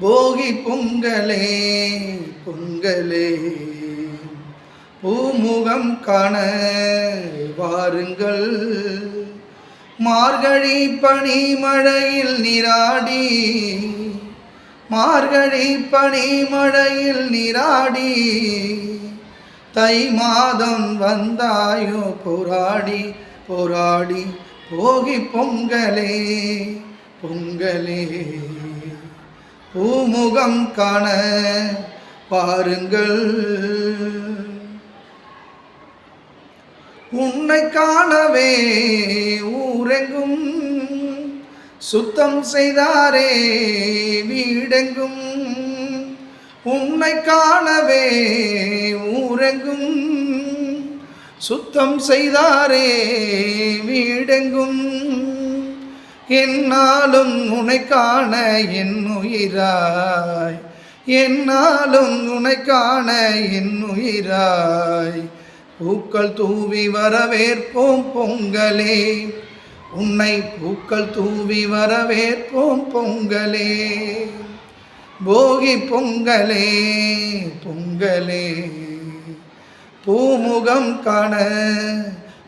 போகி பொங்கலே பொங்கலே. பூமுகம் காண வாருங்கள். மார்கழி பனி மழையில் நீராடி மார்கழி பனி மழையில் நீராடி தை மாதம் வந்தாயோ போராடி போராடி போகி பொங்கலே பொங்கலே. பூமுகம் காண பாருங்கள். உன்னை காணவே ஊரெங்கும் சுத்தம் செய்தாரே வீடெங்கும். உன்னை காணவே ஊரெங்கும் சுத்தம் செய்தாரே வீடெங்கும். என்னாலும் உன்னை காண என் உயிராய். என்னாலும் உன்னை காண என் உயிராய். பூக்கள் தூவி வரவேற்போம் பொங்கலே. உன்னை பூக்கள் தூவி வரவேற்போம் பொங்கலே. போகி பொங்கலே பொங்கலே. பூமுகம் காண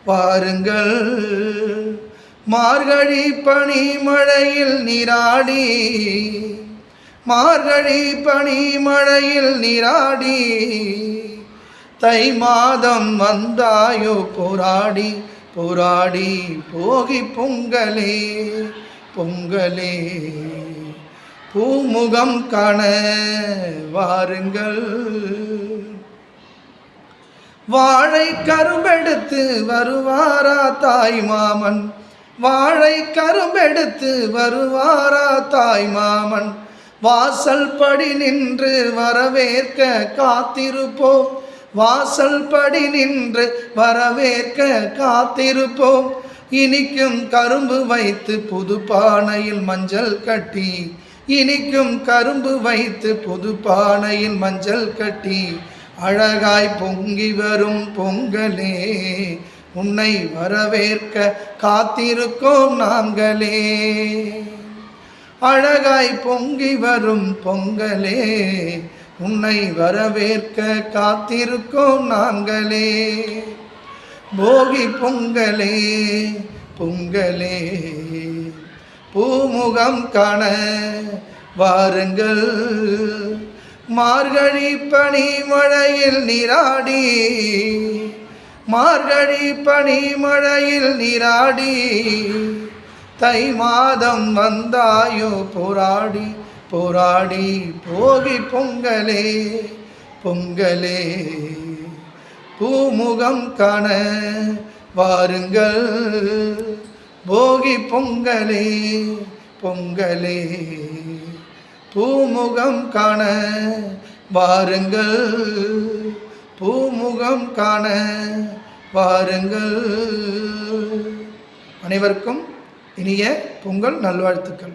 பாருங்கள் மார்கழி பனி மழையில் நீராடி மார்கழி பனி மழையில் நீராடி தை மாதம் வந்தாயோ போராடி போராடி போகி பொங்கலே பொங்கலே. பூமுகம் காண வாருங்கள். வாழை கரும்பெடுத்து வருவாரா தாய் மாமன்? வாழை கரும்பெடுத்து வருவாரா தாய் மாமன்? வாசல் படி நின்று வரவேற்க காத்திருப்போம். வாசல் படி நின்று வரவேற்க காத்திருப்போம். இனிக்கும் கரும்பு வைத்து புது பானையில் மஞ்சள் கட்டி. இனிக்கும் கரும்பு வைத்து புது பானையில் மஞ்சள் கட்டி. அழகாய் பொங்கி வரும் பொங்கலே உன்னை வரவேற்க காத்திருக்கோம் நாங்களே. அழகாய் பொங்கி வரும் பொங்கலே உன்னை வரவேற்க காத்திருக்கோம் நாங்களே. போகி பொங்கலே பொங்கலே பூமுகம் காண வாருங்கள். மார்கழி பனி மழையில் நீராடி மார்கழி பனி மழையில் நீராடி தை மாதம் வந்தாயோ போராடி போராடி போகி பொங்கலே பொங்கலே. பூமுகம் காண வாருங்கள் போகி பொங்கலே பொங்கலே. பூமுகம் காண வாருங்கள் பூமுகம் காண வாருங்கள். அனைவருக்கும் இனிய பொங்கல் நல்வாழ்த்துக்கள்.